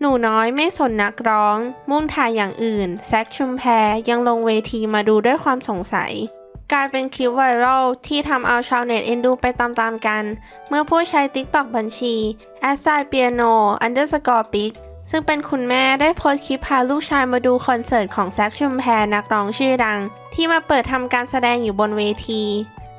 หนูน้อยไม่สนนักร้อง มุ่งถ่ายอย่างอื่น แซคชุมแพยังลงเวทีมาดูด้วยความสงสัย กลายเป็นคลิปไวรัลที่ทำเอาชาวเน็ตเอ็นดูไปตามๆกัน เมื่อผู้ใช้ TikTok บัญชี a s i p i a n o underscore p i c ซึ่งเป็นคุณแม่ได้โพสต์คลิปพาลูกชายมาดูคอนเสิร์ตของแซคชุมแพนักร้องชื่อดัง ที่มาเปิดทำการแสดงอยู่บนเวที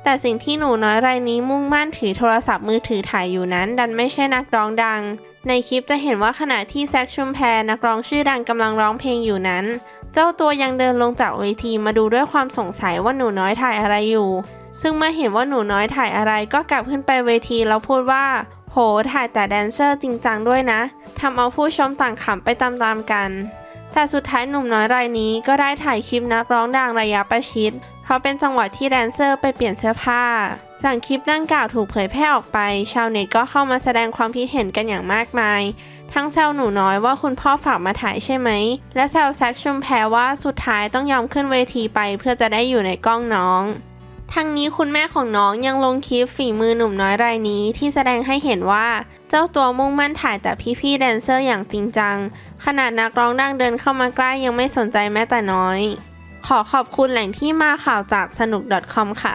แต่สิ่งที่หนูน้อยรายนี้มุ่งมั่นถือโทรศัพท์มือถือถ่ายอยู่นั้น ดันไม่ใช่นักร้องดัง ในคลิปจะเห็นว่าขณะที่แซคชุมแพรนักร้องชื่อดังกำลังร้องเพลงอยู่นั้น เจ้าตัวยังเดินลงจากเวทีมาดูด้วยความสงสัยว่าหนูน้อยถ่ายอะไรอยู่ ซึ่งเมื่อเห็นว่าหนูน้อยถ่ายอะไรก็กลับขึ้นไปเวทีแล้วพูดว่า โห ถ่ายแต่แดนเซอร์จริงจังด้วยนะทำเอาผู้ชมต่างขำไปตามๆกัน แต่สุดท้ายหนุ่มน้อยรายนี้ก็ได้ถ่ายคลิปนักร้องดังระยะประชิด เพราะเป็นจังหวะที่แดนเซอร์ไปเปลี่ยนเสื้อผ้า หลังคลิปดังกล่าวถูกเผยแพร่ออกไป ชาวเน็ตก็เข้ามาแสดงความคิดเห็นกันอย่างมากมาย ทั้งแซวหนูน้อยว่าคุณพ่อฝากมาถ่ายใช่ไหม และแซวแซคชุมแพรว่าสุดท้ายต้องยอมขึ้นเวทีไปเพื่อจะได้อยู่ในกล้องน้องทั้งนี้คุณแม่ของน้องยังลงคลิปฝีมือหนุ่มน้อยรายนี้ที่แสดงให้เห็นว่า เจ้าตัวมุ่งมั่นถ่ายแต่พี่ๆแดนเซอร์อย่างจริงจัง ขนาดนักร้องดังเดินเข้ามาใกล้ยังไม่สนใจแม้แต่น้อย ขอขอบคุณแหล่งที่มาข่าวจากสนุก .com ค่ะ